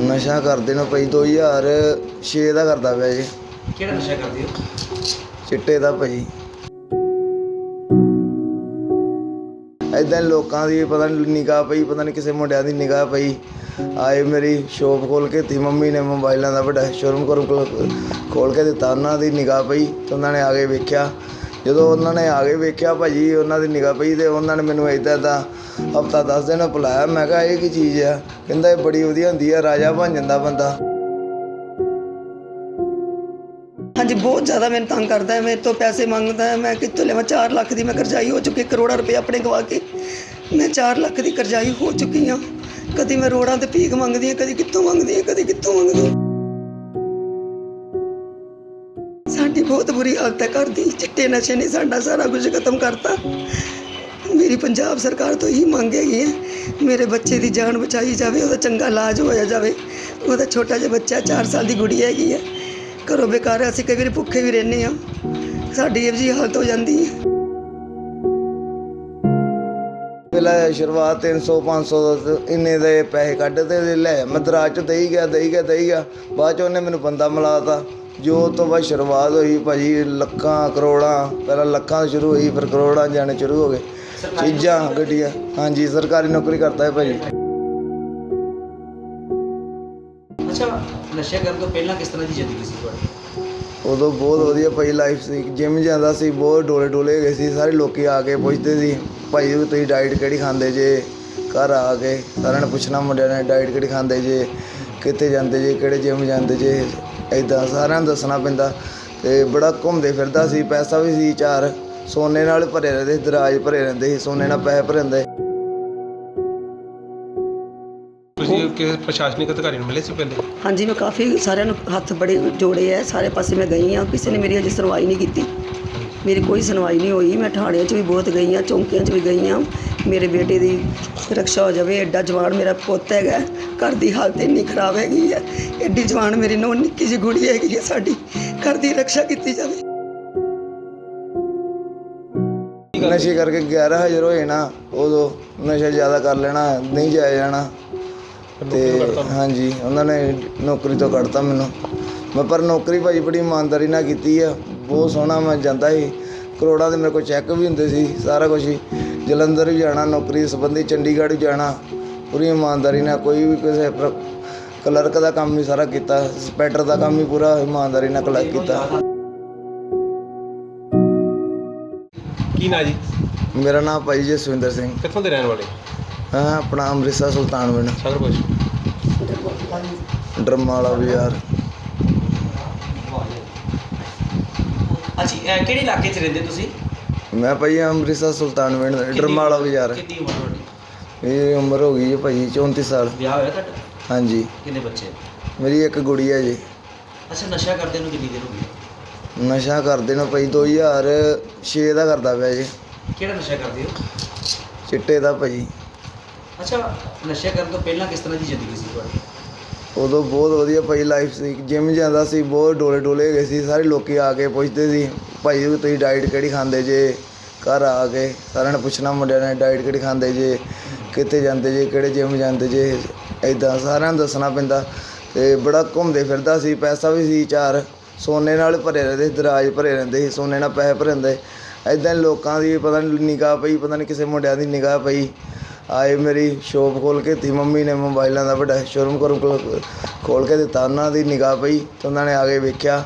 ਨਸ਼ਾ ਕਰਦੇ ਨੂੰ ਭਾਈ 2006 ਦਾ ਕਰਦਾ ਪਿਆ ਜੀ ਕਿਹੜਾ ਨਸ਼ਾ ਕਰਦੇ ਹੋ? ਚਿੱਟੇ ਦਾ ਭਾਈ। ਐਦਾਂ ਲੋਕਾਂ ਦੀ ਪਤਾ ਨਹੀਂ ਨਿਗਾਹ ਪਈ ਪਤਾ ਨਹੀਂ ਕਿਸੇ ਮੁੰਡਿਆਂ ਦੀ ਨਿਗਾਹ ਪਈ। ਆਏ ਮੇਰੀ ਸ਼ੋਪ ਖੋਲ ਕੇ ਤੀ ਮੰਮੀ ਨੇ ਮੋਬਾਈਲਾਂ ਦਾ ਵੱਡਾ ਸ਼ੋਰੂਮ ਕੋਲ ਖੋਲ ਕੇ ਦਿੱਤਾ ਉਹਨਾਂ ਦੀ ਨਿਗਾਹ ਪਈ ਤੇ ਉਹਨਾਂ ਨੇ ਆ ਕੇ ਵੇਖਿਆ। ਜਦੋਂ ਉਹਨਾਂ ਨੇ ਆ ਕੇ ਵੇਖਿਆ ਭਾਜੀ ਉਹਨਾਂ ਦੀ ਨਿਗਾਹ ਪਈ ਤੇ ਉਹਨਾਂ ਨੇ ਮੈਨੂੰ ਇਦਾਂ ਦਾ ਹਫਤਾ 10 ਦਿਨ ਬੁਲਾਇਆ। ਮੈਂ ਕਿਹਾ, ਇਹ ਕੀ ਚੀਜ਼ ਆ? ਕਹਿੰਦਾ, ਇਹ ਬੜੀ ਵਧੀਆ ਹੁੰਦੀ ਆ, ਰਾਜਾ ਬਣ ਜਾਂਦਾ ਬੰਦਾ। ਹਾਂਜੀ, ਬਹੁਤ ਜ਼ਿਆਦਾ ਮੈਨੂੰ ਤੰਗ ਕਰਦਾ ਹੈ, ਮੇਰੇ ਤੋਂ ਪੈਸੇ ਮੰਗਦਾ ਹੈ। ਮੈਂ ਕਿੱਥੋਂ ਲੈਵਾਂ 4 ਲੱਖ ਦੀ ਮੈਂ ਕਰਜ਼ਾਈ ਹੋ ਚੁੱਕੀ, ਕਰੋੜਾਂ ਰੁਪਏ ਆਪਣੇ ਗਵਾ ਕੇ। ਮੈਂ 4 ਲੱਖ ਦੀ ਕਰਜ਼ਾਈ ਹੋ ਚੁੱਕੀ ਹਾਂ। ਕਦੀ ਮੈਂ ਰੋੜਾਂ ਤੇ ਭੀਖ ਮੰਗਦੀ ਹਾਂ, ਕਦੀ ਕਿੱਥੋਂ ਮੰਗਦੀ ਹਾਂ, ਕਦੀ ਕਿੱਥੋਂ ਮੰਗਦੀ ਹਾਂ। ਬਹੁਤ ਬੁਰੀ ਹਾਲਤ ਹੈ। ਘਰ ਦੀ ਚਿੱਟੇ ਨਸ਼ੇ ਨੇ ਸਾਡਾ ਸਾਰਾ ਕੁਝ ਖਤਮ ਕਰਤਾ। ਮੇਰੀ ਪੰਜਾਬ ਸਰਕਾਰ ਤੋਂ ਇਹੀ ਮੰਗ ਹੈਗੀ ਹੈ, ਮੇਰੇ ਬੱਚੇ ਦੀ ਜਾਨ ਬਚਾਈ ਜਾਵੇ, ਉਹਦਾ ਚੰਗਾ ਇਲਾਜ ਹੋਇਆ ਜਾਵੇ। ਉਹਦਾ ਛੋਟਾ ਜਿਹਾ ਬੱਚਾ 4 ਸਾਲ ਦੀ ਗੁੜੀ ਹੈਗੀ ਹੈ। ਘਰੋਂ ਬੇਕਾਰ ਅਸੀਂ ਕਈ ਵਾਰੀ ਭੁੱਖੇ ਵੀ ਰਹਿੰਦੇ ਆ ਸਾਡੀ ਇਹ ਜੀ ਹਾਲਤ ਹੋ ਜਾਂਦੀ ਹੈ। ਪਹਿਲਾਂ ਸ਼ੁਰੂਆਤ 300 500 ਦਾ ਇੰਨੇ ਦੇ ਪੈਸੇ ਕੱਢ ਤੇ ਲੈ ਮਦਰਾਜ ਚ ਦੇਈ ਗਿਆ ਦੇਈ ਗਿਆ ਦੇਈ ਗਿਆ। ਬਾਅਦ ਚ ਉਹਨੇ ਮੈਨੂੰ ਬੰਦਾ ਮਿਲਾਤਾ। ਜੋ ਤੋਂ ਬਾਅਦ ਸ਼ੁਰੂਆਤ ਹੋਈ ਭਾਜੀ ਲੱਖਾਂ ਕਰੋੜਾਂ ਪਹਿਲਾਂ ਲੱਖਾਂ ਤੋਂ ਸ਼ੁਰੂ ਹੋਈ ਫਿਰ ਕਰੋੜਾਂ ਜਾਣੇ ਸ਼ੁਰੂ ਹੋ ਗਏ। ਚੀਜ਼ਾਂ ਗੱਡੀਆਂ। ਹਾਂਜੀ ਸਰਕਾਰੀ ਨੌਕਰੀ ਕਰਦਾ ਹੈ ਭਾਜੀ। ਅੱਛਾ ਨਸ਼ਾ ਕਰਨ ਤੋਂ ਪਹਿਲਾਂ ਕਿਸ ਤਰ੍ਹਾਂ ਦੀ ਜ਼ਿੰਦਗੀ ਸੀ ਤੁਹਾਡੀ? ਉਦੋਂ ਬਹੁਤ ਵਧੀਆ ਭਾਈ ਲਾਈਫ ਸੀ। ਜਿਮ ਜਾਂਦਾ ਸੀ, ਬਹੁਤ ਡੋਲੇ ਡੋਲੇ ਗਏ ਸੀ। ਸਾਰੇ ਲੋਕੀ ਆ ਕੇ ਪੁੱਛਦੇ ਸੀ, ਭਾਈ, ਤੁਸੀਂ ਡਾਈਟ ਕਿਹੜੀ ਖਾਂਦੇ ਜੇ? ਘਰ ਆ ਕੇ ਸਾਰਿਆਂ ਨੇ ਪੁੱਛਣਾ, ਮੁੰਡਿਆਂ ਨੇ ਡਾਈਟ ਕਿਹੜੀ ਖਾਂਦੇ ਜੇ? ਕਿੱਥੇ ਜਾਂਦੇ ਜੇ? ਕਿਹੜੇ ਜਿਮ ਜਾਂਦੇ ਜੇ? ਐਦਾਂ ਸਾਰਿਆਂ ਨੂੰ ਦੱਸਣਾ ਪੈਂਦਾ ਤੇ ਬੜਾ ਘੁੰਮਦੇ ਫਿਰਦਾ ਸੀ। ਪੈਸਾ ਵੀ ਸੀ ਚਾਰ। ਸੋਨੇ ਨਾਲ ਭਰੇ ਰਹਿੰਦੇ ਸੀ, ਦਰਾਜ ਭਰੇ ਰਹਿੰਦੇ ਸੀ। ਸੋਨੇ ਨਾਲ ਪੈਸੇ ਭਰੇ ਰਹਿੰਦੇ ਕਿਸੇ ਪ੍ਰਸ਼ਾਸਨਿਕ ਅਧਿਕਾਰੀ ਨੂੰ ਮਿਲੇ ਸੀ ਪਹਿਲੇ? ਹਾਂਜੀ ਮੈਂ ਕਾਫੀ ਸਾਰਿਆਂ ਨੂੰ ਹੱਥ ਬੜੇ ਜੋੜੇ ਐ ਸਾਰੇ ਪਾਸੇ ਮੈਂ ਗਈ ਆ। ਕਿਸੇ ਨੇ ਮੇਰੀ ਅਜੇ ਸੁਣਵਾਈ ਨਹੀਂ ਕੀਤੀ। ਮੇਰੀ ਕੋਈ ਸੁਣਵਾਈ ਨਹੀਂ ਹੋਈ। ਮੈਂ ਥਾਣਿਆਂ 'ਚ ਵੀ ਬਹੁਤ ਗਈ ਆ ਚੌਂਕੀਆਂ 'ਚ ਵੀ ਗਈ ਆ। ਮੇਰੇ ਬੇਟੇ ਦੀ ਰੱਖਿਆ ਹੋ ਜਾਵੇ ਐਡਾ ਜਵਾਨ ਮੇਰਾ ਪੁੱਤ ਹੈਗਾ ਘਰ ਦੀ ਹਾਲਤ ਇੰਨੀ ਖਰਾਬ ਹੈਗੀ ਹੈ ਐਡੀ ਜਵਾਨ ਮੇਰੀ ਨੋ ਨਿੱਕੀ ਜਿਹੀ ਗੁੜੀ ਹੈਗੀ ਹੈ ਸਾਡੀ ਘਰ ਦੀ ਰੱਖਿਆ ਕੀਤੀ ਜਾਵੇ। ਨਸ਼ੇ ਕਰਕੇ 11000 ਹੋਏ ਨਾ ਉਦੋਂ ਨਸ਼ਾ ਜ਼ਿਆਦਾ ਕਰ ਲੈਣਾ ਨਹੀਂ ਜਾਇਆ ਜਾਣਾ। ਤੇ ਹਾਂਜੀ ਉਹਨਾਂ ਨੇ ਨੌਕਰੀ ਤੋਂ ਕੱਢਤਾ ਮੈਨੂੰ। ਮੈਂ ਪਰ ਨੌਕਰੀ ਭਾਜੀ ਬੜੀ ਇਮਾਨਦਾਰੀ ਨਾਲ ਕੀਤੀ ਆ। ਬਹੁਤ ਸੋਹਣਾ ਮੈਂ ਜਾਂਦਾ ਸੀ। ਕਰੋੜਾਂ ਦੇ ਮੇਰੇ ਕੋਲ ਚੈੱਕ ਵੀ ਹੁੰਦੇ ਸੀ ਸਾਰਾ ਕੁਝ ਹੀ। ਜਲੰਧਰ ਵੀ ਜਾਣਾ ਨੌਕਰੀ ਸੰਬੰਧੀ ਚੰਡੀਗੜ੍ਹ ਵੀ ਜਾਣਾ। ਪੂਰੀ ਇਮਾਨਦਾਰੀ ਨਾਲ ਕੋਈ ਵੀ ਕਿਸੇ ਪ੍ਰ- ਕਲਰਕ ਦਾ ਕੰਮ ਵੀ ਸਾਰਾ ਕੀਤਾ। ਸਪੈਟਰ ਦਾ ਕੰਮ ਵੀ ਪੂਰਾ ਇਮਾਨਦਾਰੀ ਨਾਲ ਕਲਰ ਕੀਤਾ। ਕੀ ਨਾਂ ਜੀ? ਮੇਰਾ ਨਾਮ ਭਾਈ ਜਸਵਿੰਦਰ ਸਿੰਘ। ਕਿੱਥੋਂ ਦੇ ਰਹਿਣ ਵਾਲੇ? ਹਾਂ ਆਪਣਾ ਅੰਮ੍ਰਿਤਸਰ ਸੁਲਤਾਨਵਿੰਡ ਸਦਰ ਕੁਝ ਡਰਮਾ ਵਾਲਾ ਬਾਜ਼ਾਰ ਅੱਛੀ ਇਹ ਕਿਹੜੇ ਇਲਾਕੇ 'ਚ ਰਹਿੰਦੇ ਤੁਸੀਂ? ਮੈਂ ਭਾਈ ਅੰਮ੍ਰਿਤਸਰ ਸੁਲਤਾਨਵਿੰਡ ਡਰਮਾ ਵਾਲਾ ਬਾਜ਼ਾਰ ਕਿੰਨੀ ਉਮਰ ਤੁਹਾਡੀ? ਇਹ ਉਮਰ ਹੋ ਗਈ ਹੈ ਭਾਈ 34 ਸਾਲ। ਵਿਆਹ ਹੋਇਆ ਤੁਹਾਡਾ? ਹਾਂਜੀ। ਕਿੰਨੇ ਬੱਚੇ ਮੇਰੀ ਇੱਕ ਗੁੜੀ ਹੈ ਜੀ। ਅੱਛਾ ਨਸ਼ਾ ਕਰਦੇ ਨੂੰ ਕਿੰਨੀ ਦੇਰ ਹੋ ਗਈ? ਨਸ਼ਾ ਕਰਦੇ ਨੂੰ ਭਾਈ 2006 ਦਾ ਕਰਦਾ ਪਿਆ ਜੀ। ਕਿਹੜਾ ਨਸ਼ਾ ਕਰਦੇ ਹੋ? ਚਿੱਟੇ ਦਾ ਭਾਈ। ਅੱਛਾ, ਨਸ਼ਾ ਕਰਨ ਤੋਂ ਪਹਿਲਾਂ ਕਿਸ ਤਰ੍ਹਾਂ ਦੀ ਜ਼ਿੰਦਗੀ ਸੀ ਤੁਹਾਡੀ? ਉਦੋਂ ਬਹੁਤ ਵਧੀਆ ਭਾਈ ਲਾਈਫ ਸੀ। ਜਿਮ ਜਾਂਦਾ ਸੀ, ਬਹੁਤ ਡੋਲੇ ਡੋਲੇ ਗਏ ਸੀ। ਸਾਰੇ ਲੋਕੀ ਆ ਕੇ ਪੁੱਛਦੇ ਸੀ, ਭਾਈ, ਤੁਸੀਂ ਡਾਈਟ ਕਿਹੜੀ ਖਾਂਦੇ ਜੇ? ਘਰ ਆ ਕੇ ਸਾਰਿਆਂ ਨੇ ਪੁੱਛਣਾ, ਮੁੰਡਿਆਂ ਨੇ ਡਾਈਟ ਕਿਹੜੀ ਖਾਂਦੇ ਜੇ? ਕਿੱਥੇ ਜਾਂਦੇ ਜੇ? ਕਿਹੜੇ ਜਿਮ ਜਾਂਦੇ ਜੇ? ਐਦਾਂ ਸਾਰਿਆਂ ਨੂੰ ਦੱਸਣਾ ਪੈਂਦਾ ਤੇ ਬੜਾ ਘੁੰਮਦੇ ਫਿਰਦਾ ਸੀ। ਪੈਸਾ ਵੀ ਸੀ ਚਾਰ। ਸੋਨੇ ਨਾਲ ਭਰੇ ਰਹਿੰਦੇ ਸੀ, ਦਰਾਜ ਭਰੇ ਰਹਿੰਦੇ ਸੀ, ਸੋਨੇ ਨਾਲ ਪੈਸੇ ਭਰੇ ਰਹਿੰਦੇ। ਐਦਾਂ ਲੋਕਾਂ ਦੀ ਪਤਾ ਨਹੀਂ ਨਿਗਾਹ ਪਈ, ਪਤਾ ਨਹੀਂ ਕਿਸੇ ਮੁੰਡਿਆਂ ਦੀ ਨਿਗਾਹ ਪਈ। ਆਏ ਮੇਰੀ ਸ਼ੋਪ ਖੋਲ ਕੇ ਤੀ ਮੰਮੀ ਨੇ ਮੋਬਾਈਲਾਂ ਦਾ ਵੱਡਾ ਸ਼ੋਰੂਮ ਕੋਲ ਖੋਲ ਕੇ ਦਿੱਤਾ। ਉਹਨਾਂ ਦੀ ਨਿਗਾਹ ਪਈ ਤੇ ਉਹਨਾਂ ਨੇ ਆ ਕੇ ਵੇਖਿਆ।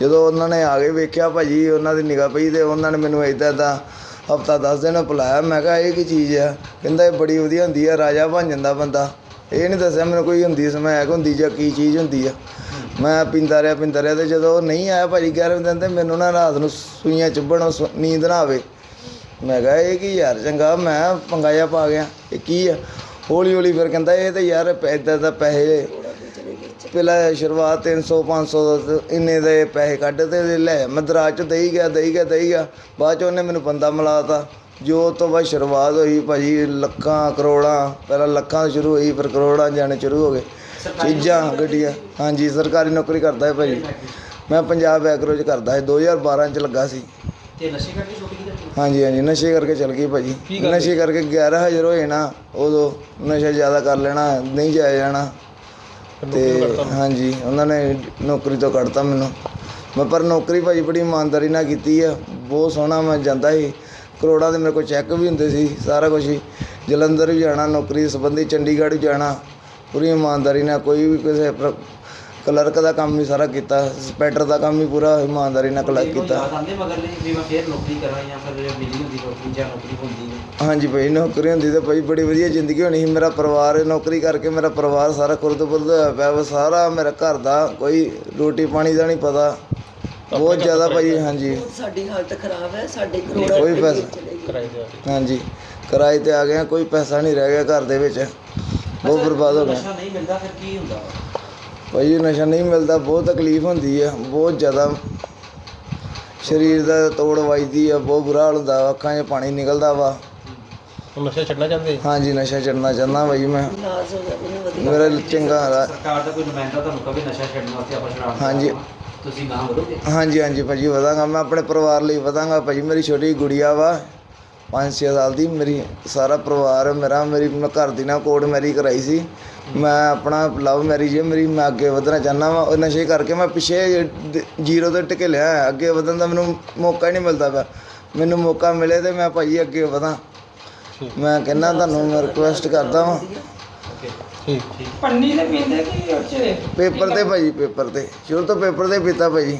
ਜਦੋਂ ਉਹਨਾਂ ਨੇ ਆ ਕੇ ਵੇਖਿਆ ਭਾਜੀ, ਉਹਨਾਂ ਦੀ ਨਿਗਾਹ ਪਈ ਤੇ ਉਹਨਾਂ ਨੇ ਮੈਨੂੰ ਇਦਾਂ ਦਾ ਹਫਤਾ 10 ਦਿਨ ਬੁਲਾਇਆ। ਮੈਂ ਕਿਹਾ, ਇਹ ਕੀ ਚੀਜ਼ ਆ? ਕਹਿੰਦਾ, ਇਹ ਬੜੀ ਵਧੀਆ ਹੁੰਦੀ ਆ, ਰਾਜਾ ਬਣ ਜਾਂਦਾ ਬੰਦਾ। ਇਹ ਨਹੀਂ ਦੱਸਿਆ ਮੈਨੂੰ ਕੋਈ ਹੁੰਦੀ ਸਮੈਕ ਹੁੰਦੀ ਜਾਂ ਕੀ ਚੀਜ਼ ਹੁੰਦੀ ਆ। ਮੈਂ ਪੀਂਦਾ ਰਿਹਾ ਪੀਂਦਾ ਰਿਹਾ ਤੇ ਜਦੋਂ ਉਹ ਨਹੀਂ ਆਇਆ ਭਾਜੀ 11 ਦਿਨ ਤੇ ਮੈਨੂੰ ਨਾ ਰਾਤ ਨੂੰ ਸੂਈਆਂ ਚੁੱਭਣ ਸੁ- ਨੀਂਦ ਨਾ ਆਵੇ। ਮੈਂ ਕਿਹਾ ਇਹ ਕੀ ਯਾਰ ਚੰਗਾ ਮੈਂ ਪੰਗਾ ਜਿਹਾ ਪਾ ਗਿਆ। ਇਹ ਕੀ ਆ? ਹੌਲੀ ਹੌਲੀ ਫਿਰ ਕਹਿੰਦਾ ਇਹ ਤਾਂ ਯਾਰ ਇਦਾਂ ਦਾ ਪੈਸੇ ਪਹਿਲਾਂ ਸ਼ੁਰੂਆਤ 300 500 ਦਾ ਇੰਨੇ ਦੇ ਪੈਸੇ ਕੱਢ ਤੇ ਲੈ ਮਦਰਾਜ ਚ ਦੇਈ ਗਿਆ ਦੇਈ ਗਿਆ ਦੇਈ ਗਿਆ। ਬਾਅਦ ਚ ਉਹਨੇ ਮੈਨੂੰ ਬੰਦਾ ਮਿਲਾਤਾ। ਜੋ ਤੋਂ ਬਾਅਦ ਸ਼ੁਰੂਆਤ ਹੋਈ ਭਾਜੀ ਲੱਖਾਂ ਕਰੋੜਾਂ ਪਹਿਲਾਂ ਲੱਖਾਂ ਤੋਂ ਸ਼ੁਰੂ ਹੋਈ ਫਿਰ ਕਰੋੜਾਂ ਜਾਣੇ ਸ਼ੁਰੂ ਹੋ ਗਏ। ਚੀਜ਼ਾਂ ਗੱਡੀਆਂ। ਹਾਂਜੀ ਸਰਕਾਰੀ ਨੌਕਰੀ ਕਰਦਾ ਹੈ ਭਾਜੀ। ਮੈਂ ਪੰਜਾਬ ਐਗਰੋ ਚ ਕਰਦਾ ਹੈ 2012 ਚ ਲੱਗਾ ਸੀ। ਤੇ ਨਸ਼ੇ ਤੁਹਾਡੀ ਹਾਂਜੀ ਹਾਂਜੀ ਨਸ਼ੇ ਕਰਕੇ ਚਲ ਗਈ ਭਾਜੀ? ਨਸ਼ੇ ਕਰਕੇ 11000 ਹੋਏ ਨਾ ਉਦੋਂ ਨਸ਼ਾ ਜ਼ਿਆਦਾ ਕਰ ਲੈਣਾ ਨਹੀਂ ਜਾਇਆ ਜਾਣਾ। ਤੋਂ ਹਾਂਜੀ ਉਹਨਾਂ ਨੇ ਨੌਕਰੀ ਤੋਂ ਕੱਢਤਾ ਮੈਨੂੰ। ਮੈਂ ਪਰ ਨੌਕਰੀ ਭਾਜੀ ਬੜੀ ਇਮਾਨਦਾਰੀ ਨਾਲ ਕੀਤੀ ਆ। ਬਹੁਤ ਸੋਹਣਾ ਮੈਂ ਜਾਂਦਾ ਸੀ। ਕਰੋੜਾਂ ਦੇ ਮੇਰੇ ਕੋਲ ਚੈੱਕ ਵੀ ਹੁੰਦੇ ਸੀ ਸਾਰਾ ਕੁਝ ਹੀ। ਜਲੰਧਰ ਵੀ ਜਾਣਾ ਨੌਕਰੀ ਸੰਬੰਧੀ ਚੰਡੀਗੜ੍ਹ ਵੀ ਜਾਣਾ। ਪੂਰੀ ਇਮਾਨਦਾਰੀ ਨਾਲ ਕੋਈ ਵੀ ਕਿਸੇ ਕਲਰਕ ਦਾ ਕੰਮ ਵੀ ਸਾਰਾ ਕੀਤਾ ਸਪੈਟਰ ਦਾ ਕੰਮ ਵੀ ਪੂਰਾ ਇਮਾਨਦਾਰੀ ਨਾਲ ਕਲਰਕ ਕੀਤਾ। ਯਾਦ ਆਉਂਦੇ ਮਗਰ ਨਹੀਂ ਵੀ ਮੈਂ ਫੇਰ ਨੌਕਰੀ ਕਰਾਂ ਜਾਂ ਫਿਰ ਮਿਲੀ ਹੁੰਦੀ ਨੌਕਰੀ ਜਾਂ ਨੌਕਰੀ ਹੁੰਦੀ ਨਹੀਂ ਹਾਂਜੀ ਭਾਈ ਨੌਕਰੀ ਹੁੰਦੀ ਤੇ ਭਾਈ ਬੜੀ ਵਧੀਆ ਜ਼ਿੰਦਗੀ ਹੋਣੀ ਸੀ। ਮੇਰਾ ਪਰਿਵਾਰ ਨੌਕਰੀ ਕਰਕੇ ਮੇਰਾ ਪਰਿਵਾਰ ਸਾਰਾ ਖੁਰਦ-ਬੁਰਦ ਹੋਇਆ ਪਿਆ ਵਾ। ਸਾਰਾ ਮੇਰਾ ਘਰ ਦਾ ਕੋਈ ਰੋਟੀ ਪਾਣੀ ਦਾ ਨਹੀਂ ਪਤਾ। ਬਹੁਤ ਜ਼ਿਆਦਾ ਭਾਈ ਹਾਂਜੀ। ਸਾਡੀ ਹਾਲਤ ਖਰਾਬ ਹੈ ਸਾਡੇ ਕਰੋੜਾਂ ਕੋਈ ਰੁਪਏ ਪੈਸਾ- ਚਲੇ ਗਏ। ਕਿਰਾਏ ਦੇ ਆ ਕੇ। ਹਾਂਜੀ ਕਿਰਾਏ ਤੇ ਆ ਗਏ ਹਾਂ, ਕੋਈ ਪੈਸਾ ਨਹੀਂ ਰਹਿ ਗਿਆ ਘਰ ਦੇ ਵਿੱਚ। ਬਹੁਤ ਬਰਬਾਦ ਹੋ ਗਿਆ ਨਸ਼ਾ ਨਹੀਂ ਮਿਲਦਾ ਫਿਰ ਕੀ ਹੁੰਦਾ? ਭਾਈ ਨਸ਼ਾ ਨਹੀਂ ਮਿਲਦਾ ਬਹੁਤ ਤਕਲੀਫ ਹੁੰਦੀ ਆ ਬਹੁਤ ਜ਼ਿਆਦਾ। ਸਰੀਰ ਦਾ ਤੋੜ ਵੱਜਦੀ ਆ ਬਹੁਤ ਬੁਰਾ ਹਾਲ ਹੁੰਦਾ ਵਾ, ਅੱਖਾਂ 'ਚ ਪਾਣੀ ਨਿਕਲਦਾ ਵਾ। ਹੁਣ ਨਸ਼ਾ ਛੱਡਣਾ ਚਾਹੁੰਦੇ? ਹਾਂਜੀ ਨਸ਼ਾ ਛੱਡਣਾ ਚਾਹੁੰਦਾ ਭਾਈ ਮੈਂ। ਇਲਾਜ ਹੋ ਜਾਵੇ ਨਾ ਵਧੀਆ ਮੇਰਾ ਚੰਗਾ ਹਾਲ ਆ। ਸਰਕਾਰ ਦਾ ਕੋਈ ਨੁਮਾਇੰਦਾ ਤੁਹਾਨੂੰ ਕਵੇ ਨਸ਼ਾ ਛੱਡਣ ਵਾਸਤੇ ਆਪਾਂ ਸ਼ਰਾਬ ਹਾਂਜੀ। ਤੁਸੀਂ ਗਾਂ ਵਧੋਗੇ? ਹਾਂਜੀ ਹਾਂਜੀ ਭਾਜੀ ਵਧਾਂਗਾ। ਮੈਂ ਆਪਣੇ ਪਰਿਵਾਰ ਲਈ ਵਧਾਂਗਾ ਭਾਜੀ ਮੇਰੀ ਛੋਟੀ ਗੁੜੀਆ ਵਾ। 5-6 ਸਾਲ ਦੀ ਮੇਰੀ ਸਾਰਾ ਪਰਿਵਾਰ ਮੇਰਾ ਮੇਰੀ ਮੈਂ ਘਰ ਦੀ ਨਾਲ ਕੋਡ ਮੈਰੀ ਕਰਾਈ ਸੀ। ਮੈਂ ਆਪਣਾ ਲਵ ਮੈਰਿਜ ਹੈ ਮੇਰੀ ਮੈਂ ਅੱਗੇ ਵਧਣਾ ਚਾਹੁੰਦਾ ਵਾ। ਉਹ ਨਸ਼ੇ ਕਰਕੇ ਮੈਂ ਪਿੱਛੇ ਜ਼ੀਰੋ ਤੋਂ ਟਿਕੇ ਲਿਆ। ਅੱਗੇ ਵਧਣ ਦਾ ਮੈਨੂੰ ਮੌਕਾ ਹੀ ਨਹੀਂ ਮਿਲਦਾ ਪਿਆ। ਮੈਨੂੰ ਮੌਕਾ ਮਿਲੇ ਤੇ ਮੈਂ ਭਾਜੀ ਅੱਗੇ ਵਧਾਂ। ਮੈਂ ਕਹਿੰਦਾ ਤੁਹਾਨੂੰ ਮੈਂ ਰਿਕੁਐਸਟ ਕਰਦਾ ਵਾਂ। ਠੀਕ ਠੀਕ। ਪੰਨੀ ਦੇ ਪੀਂਦੇ ਕੀ ਉੱਚੇ? ਪੇਪਰ ਤੇ ਭਾਜੀ ਪੇਪਰ ਤੇ। ਸ਼ੁਰੂ ਤੋਂ ਪੇਪਰ ਤੇ ਪੀਤਾ ਭਾਜੀ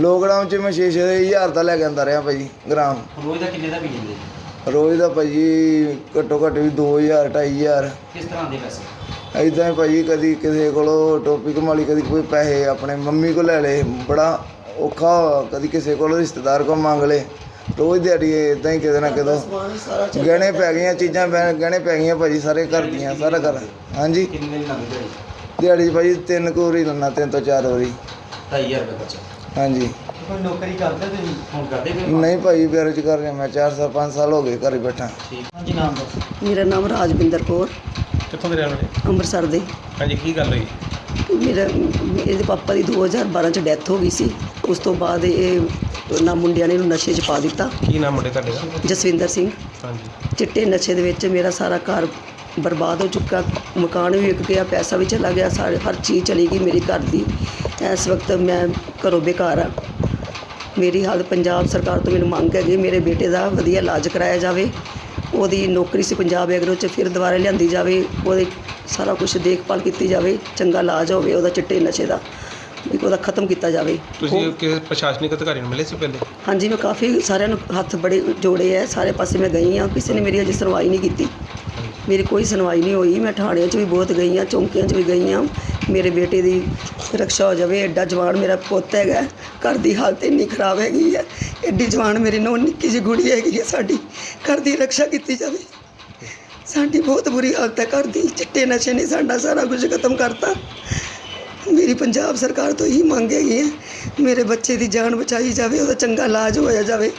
ਲੋਕਡਾਊਨ 'ਚ ਮੈਂ 6-6000 ਦਾ ਲੈ ਕੇ ਆਂਦਾ ਰਿਹਾ ਭਾਜੀ ਗ੍ਰਾਮ। ਰੋਜ਼ ਦਾ ਕਿੰਨੇ ਦਾ ਪੀ ਜਾਂਦੇ ਜੀ? ਰੋਜ਼ ਦਾ ਭਾਜੀ ਘੱਟੋ ਘੱਟ ਵੀ 2000 2500 ਕਿਸ ਤਰ੍ਹਾਂ ਦੇ ਪੈਸੇ? ਐਦਾਂ ਹੀ ਭਾਜੀ ਕਦੀ ਕਿਸੇ ਕੋਲੋਂ ਟੋਪੀ ਕਮਾਲੀ ਕਦੀ ਕੋਈ ਪੈਸੇ ਆਪਣੇ ਮੰਮੀ ਕੋਲ ਲੈ ਲਏ ਬੜਾ ਔਖਾ ਹੋਇਆ, ਕਦੀ ਕਿਸੇ ਕੋਲੋਂ ਰਿਸ਼ਤੇਦਾਰ ਕੋਲ ਮੰਗ ਲਏ। ਰੋਜ਼ ਦਿਹਾੜੀ ਇਦਾਂ ਹੀ ਕਿਤੇ ਨਾ ਕਿਤੇ ਗਹਿਣੇ ਪੈ ਗਈਆਂ ਚੀਜ਼ਾਂ ਗਹਿਣੇ ਪੈ ਗਈਆਂ ਭਾਜੀ ਸਾਰੇ ਘਰ ਦੀਆਂ ਸਾਰਾ ਘਰ। ਹਾਂਜੀ। ਕਿੰਨੇ ਦਿਨ ਲੱਗਦੇ ਦਿਹਾੜੀ 'ਚ ਭਾਜੀ ਤਿੰਨ ਕੁ ਵਾਰੀ ਲੰਨਾ ਤਿੰਨ ਤੋਂ ਚਾਰ ਵਾਰੀ। 2500 ਰੁਪਏ ਖਰਚਾ। ਹਾਂਜੀ। ਕੋਈ ਨੌਕਰੀ ਕਰਦੇ ਤੁਸੀਂ? ਹੁਣ ਕਰਦੇ ਫਿਰ ਨਹੀਂ ਭਾਈ ਬੇਰੁਜ਼ ਕਰ ਰਿਹਾ ਮੈਂ 4 ਸਾਲ 5 ਸਾਲ ਹੋ ਗਏ ਘਰ ਹੀ ਬੈਠਾ। ਠੀਕ। ਹਾਂਜੀ ਨਾਮ ਦੱਸ। ਮੇਰਾ ਨਾਮ ਰਾਜਵਿੰਦਰ ਕੌਰ। ਕਿੱਥੋਂ ਦੇ ਰਹਿਣ ਵਾਲੇ? ਅੰਮ੍ਰਿਤਸਰ ਦੇ। ਹਾਂਜੀ ਕੀ ਗੱਲ ਹੋਈ? ਮੇਰਾ ਇਹਦੇ ਪਾਪਾ ਦੀ 2012 ਚ ਡੈਥ ਹੋ ਗਈ ਸੀ। ਉਸ ਤੋਂ ਬਾਅਦ ਇਹ ਨਾ ਮੁੰਡਿਆਂ ਨੇ ਇਹਨੂੰ ਨਸ਼ੇ 'ਚ ਪਾ ਦਿੱਤਾ। ਕੀ ਨਾਮ ਮੁੰਡੇ ਤੁਹਾਡੇ ਦਾ? ਜਸਵਿੰਦਰ ਸਿੰਘ। ਹਾਂਜੀ। ਚਿੱਟੇ ਨਸ਼ੇ ਦੇ ਵਿੱਚ ਮੇਰਾ ਸਾਰਾ ਘਰ ਬਰਬਾਦ ਹੋ ਚੁੱਕਾ। ਮਕਾਨ ਵੀ ਵਿਕ ਗਿਆ ਪੈਸਾ ਵੀ ਚਲਾ ਗਿਆ ਸਾਰੇ ਹਰ ਚੀਜ਼ ਚਲੀ ਗਈ ਮੇਰੀ ਘਰ ਦੀ। ਇਸ ਵਕਤ ਮੈਂ ਘਰੋਂ ਬੇਕਾਰ ਆ ਮੇਰੀ ਹਾਲਤ ਪੰਜਾਬ ਸਰਕਾਰ ਤੋਂ ਮੈਨੂੰ ਮੰਗ ਹੈਗੀ ਮੇਰੇ ਬੇਟੇ ਦਾ ਵਧੀਆ ਇਲਾਜ ਕਰਾਇਆ ਜਾਵੇ ਉਹਦੀ ਨੌਕਰੀ ਸੀ ਪੰਜਾਬ ਐਗਰੋ ਚ ਫਿਰ ਦੁਬਾਰਾ ਲਿਆਂਦੀ ਜਾਵੇ ਉਹਦੇ ਸਾਰਾ ਕੁਝ ਦੇਖਭਾਲ ਕੀਤੀ ਜਾਵੇ ਚੰਗਾ ਇਲਾਜ ਹੋਵੇ ਉਹਦਾ ਚਿੱਟੇ ਨਸ਼ੇ ਦਾ ਵੀ ਉਹਦਾ ਖਤਮ ਕੀਤਾ ਜਾਵੇ। ਤੁਸੀਂ ਕਿਸੇ ਪ੍ਰਸ਼ਾਸਨਿਕ ਅਧਿਕਾਰੀ ਨੂੰ ਮਿਲੇ ਸੀ ਪਹਿਲੇ? ਹਾਂਜੀ ਮੈਂ ਕਾਫੀ ਸਾਰਿਆਂ ਨੂੰ ਹੱਥ ਬੜੇ ਜੋੜੇ ਐ ਸਾਰੇ ਪਾਸੇ ਮੈਂ ਗਈ ਆ ਕਿਸੇ ਨੇ ਮੇਰੀ ਅਜੇ ਸੁਣਵਾਈ ਨਹੀਂ ਕੀਤੀ। ਮੇਰੀ ਕੋਈ ਸੁਣਵਾਈ ਨਹੀਂ ਹੋਈ ਮੈਂ ਥਾਣਿਆਂ 'ਚ ਵੀ ਬਹੁਤ ਗਈ ਆ ਚੌਂਕੀਆਂ 'ਚ ਵੀ ਗਈ ਆ ਮੇਰੇ ਬੇਟੇ ਦੀ ਰਕਸ਼ਾ ਹੋ ਜਾਵੇ, ਐਡਾ ਜਵਾਨ ਮੇਰਾ ਪੁੱਤ ਹੈਗਾ, ਘਰ ਦੀ ਹਾਲਤ ਇੰਨੀ ਖਰਾਬ ਹੈਗੀ ਹੈ, ਐਡੀ ਜਵਾਨ ਮੇਰੀ ਨੋ ਨਿੱਕੀ ਜਿਹੀ ਗੁੜੀ ਹੈਗੀ ਹੈ ਸਾਡੀ, ਘਰ ਦੀ ਰਕਸ਼ਾ ਕੀਤੀ ਜਾਵੇ। ਸਾਡੀ ਬਹੁਤ ਬੁਰੀ ਹਾਲਤ ਹੈ, ਘਰ ਦੀ ਚਿੱਟੇ ਨਸ਼ੇ ਨੇ ਸਾਡਾ ਸਾਰਾ ਕੁਝ ਖਤਮ ਕਰਤਾ। ਮੇਰੀ ਪੰਜਾਬ ਸਰਕਾਰ ਤੋਂ ਇਹੀ ਮੰਗ ਹੈਗੀ ਹੈ, ਮੇਰੇ ਬੱਚੇ ਦੀ ਜਾਨ ਬਚਾਈ ਜਾਵੇ, ਉਹਦਾ ਚੰਗਾ ਇਲਾਜ ਹੋਇਆ ਜਾਵੇ।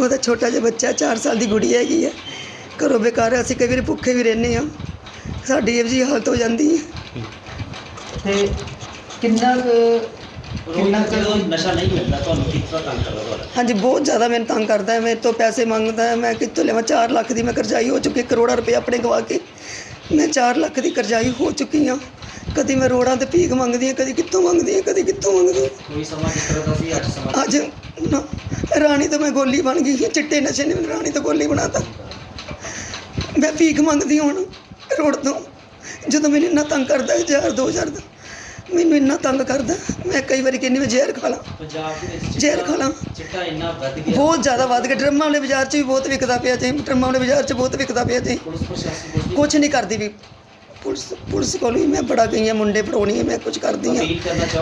ਉਹਦਾ ਛੋਟਾ ਜਿਹਾ ਬੱਚਾ 4 ਸਾਲ ਦੀ ਗੁੜੀ ਹੈਗੀ ਹੈ, ਘਰੋਂ ਬੇਕਾਰ ਅਸੀਂ ਕਈ ਵਾਰੀ ਭੁੱਖੇ ਵੀ ਰਹਿੰਦੇ ਹਾਂ। ਸਾਡੀ ਇਹ ਜੀ ਹਾਲਤ ਹੋ ਜਾਂਦੀ ਹੈ। ਤੇ ਕਿੰਨਾ ਕੁ ਕਿੰਨਾ ਜਦੋਂ ਨਸ਼ਾ ਨਹੀਂ ਮਿਲਦਾ ਤੁਹਾਨੂੰ ਕਿਸ ਤਰ੍ਹਾਂ ਤੰਗ ਕਰਦਾ ਤੁਹਾਡਾ? ਹਾਂਜੀ ਬਹੁਤ ਜ਼ਿਆਦਾ ਮੈਨੂੰ ਤੰਗ ਕਰਦਾ ਹੈ। ਮੇਰੇ ਤੋਂ ਪੈਸੇ ਮੰਗਦਾ ਹੈ। ਮੈਂ ਕਿੱਥੋਂ ਲਿਆਵਾਂ? 4 ਲੱਖ ਦੀ ਮੈਂ ਕਰਜ਼ਾਈ ਹੋ ਚੁੱਕੀ ਕਰੋੜਾਂ ਰੁਪਏ ਆਪਣੇ ਗਵਾ ਕੇ ਮੈਂ 4 ਲੱਖ ਦੀ ਕਰਜ਼ਾਈ ਹੋ ਚੁੱਕੀ ਹਾਂ। ਕਦੀ ਮੈਂ ਰੋੜਾਂ ਤੇ ਭੀਖ ਮੰਗਦੀ ਹਾਂ ਕਦੀ ਕਿੱਥੋਂ ਮੰਗਦੀ ਹਾਂ ਕਦੀ ਕਿੱਥੋਂ ਮੰਗਦੀ ਹਾਂ। ਕੋਈ ਸਮਾਂ ਕਿਸ ਤਰ੍ਹਾਂ ਦਾ ਸੀ ਅੱਜ ਸਮਾਂ? ਅੱਜ ਨਾ ਰਾਣੀ ਤੋਂ ਮੈਂ ਗੋਲੀ ਬਣ ਗਈ ਚਿੱਟੇ ਨਸ਼ੇ ਨੇ ਮੈਨੂੰ ਰਾਣੀ ਤੋਂ ਗੋਲੀ ਬਣਾਤਾ। ਮੈਂ ਭੀਖ ਮੰਗਦੀ ਹੁਣ ਰੋਡ ਤੋਂ। ਜਦੋਂ ਮੈਨੂੰ ਇੰਨਾ ਤੰਗ ਕਰਦਾ ਹਜ਼ਾਰ ਦੋ ਹਜ਼ਾਰ ਦਾ। ਮੈਨੂੰ ਇੰਨਾ ਤੰਗ ਕਰਦਾ ਮੈਂ ਕਈ ਵਾਰੀ ਕਹਿੰਦੀ ਮੈਂ ਜ਼ਹਿਰ ਖਾ ਲਾਂ। ਪੰਜਾਬ ਦੇ ਵਿੱਚ ਜ਼ਹਿਰ ਖਾ ਲਾਂ। ਚਿੱਟਾ ਇੰਨਾ ਵੱਧ ਗਿਆ। ਬਹੁਤ ਜ਼ਿਆਦਾ ਵੱਧ ਗਿਆ। ਡਰਮਾਂ ਵਾਲੇ ਬਾਜ਼ਾਰ 'ਚ ਵੀ ਬਹੁਤ ਵਿਕਦਾ ਪਿਆ ਜੀ। ਡਰਮਾਂ ਵਾਲੇ ਬਾਜ਼ਾਰ 'ਚ ਬਹੁਤ ਵਿਕਦਾ ਪਿਆ ਜੀ। ਕੁਝ ਨਹੀਂ ਕਰਦੀ ਵੀ। ਪੁਲਿਸ ਪੁਲਿਸ ਕੋਲ ਵੀ ਮੈਂ ਬੜਾ ਗਈ ਹਾਂ ਮੁੰਡੇ ਪੜਾਉਣੀ ਮੈਂ ਕੁਝ ਕਰਦੀ ਹਾਂ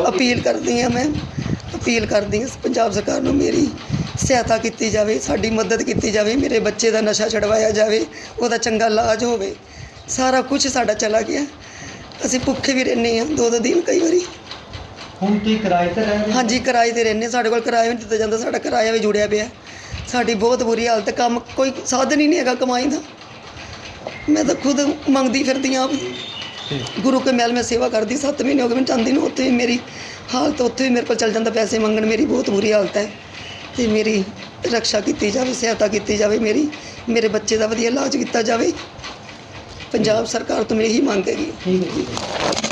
ਅਪੀਲ ਕਰਦੀ ਹਾਂ ਮੈਂ। ਅਪੀਲ ਕਰਦੀ ਹਾਂ ਪੰਜਾਬ ਸਰਕਾਰ ਨੂੰ ਮੇਰੀ ਸਹਾਇਤਾ ਕੀਤੀ ਜਾਵੇ ਸਾਡੀ ਮਦਦ ਕੀਤੀ ਜਾਵੇ ਮੇਰੇ ਬੱਚੇ ਦਾ ਨਸ਼ਾ ਛਡਵਾਇਆ ਜਾਵੇ ਉਹਦਾ ਚੰਗਾ ਇਲਾਜ ਹੋਵੇ। ਸਾਰਾ ਕੁਝ ਸਾਡਾ ਚਲਾ ਗਿਆ। ਅਸੀਂ ਭੁੱਖੇ ਵੀ ਰਹਿੰਦੇ ਹਾਂ ਦੋ ਦੋ ਦਿਨ ਕਈ ਵਾਰੀ। ਹੁਣ ਤੁਸੀਂ ਕਿਰਾਏ ਤੇ ਰਹਿ ਰਹੇ ਹੋ? ਹਾਂਜੀ ਕਿਰਾਏ ਤੇ ਰਹਿੰਦੇ ਸਾਡੇ ਕੋਲ ਕਿਰਾਇਆ ਵੀ ਨਹੀਂ ਦਿੱਤਾ ਜਾਂਦਾ ਸਾਡਾ ਕਿਰਾਇਆ ਵੀ ਜੁੜਿਆ ਪਿਆ। ਸਾਡੀ ਬਹੁਤ ਬੁਰੀ ਹਾਲਤ ਕੰਮ ਕੋਈ ਸਾਧਨ ਹੀ ਨਹੀਂ ਹੈਗਾ ਕਮਾਈ ਦਾ। ਮੈਂ ਤਾਂ ਖੁਦ ਮੰਗਦੀ ਫਿਰਦੀ ਹਾਂ ਗੁਰੂ ਕੇ ਮਹਿਲ ਮੈਂ ਸੇਵਾ ਕਰਦੀ 7 ਮਹੀਨੇ ਹੋ ਗਏ ਮੈਂ ਜਾਂਦੀ ਨੂੰ ਉੱਥੇ ਵੀ ਮੇਰੀ ਹਾਲਤ ਉੱਥੇ ਵੀ ਮੇਰੇ ਕੋਲ ਚੱਲ ਜਾਂਦਾ ਪੈਸੇ ਮੰਗਣ ਮੇਰੀ ਬਹੁਤ ਬੁਰੀ ਹਾਲਤ ਹੈ। ਤੇ ਮੇਰੀ ਰੱਖਿਆ ਕੀਤੀ ਜਾਵੇ ਸਹਾਇਤਾ ਕੀਤੀ ਜਾਵੇ ਮੇਰੀ ਮੇਰੇ ਬੱਚੇ ਦਾ ਵਧੀਆ ਇਲਾਜ ਕੀਤਾ ਜਾਵੇ। ਪੰਜਾਬ ਸਰਕਾਰ ਤੋਂ ਮੇਰੀ ਇਹੀ ਮੰਗ ਹੈਗੀ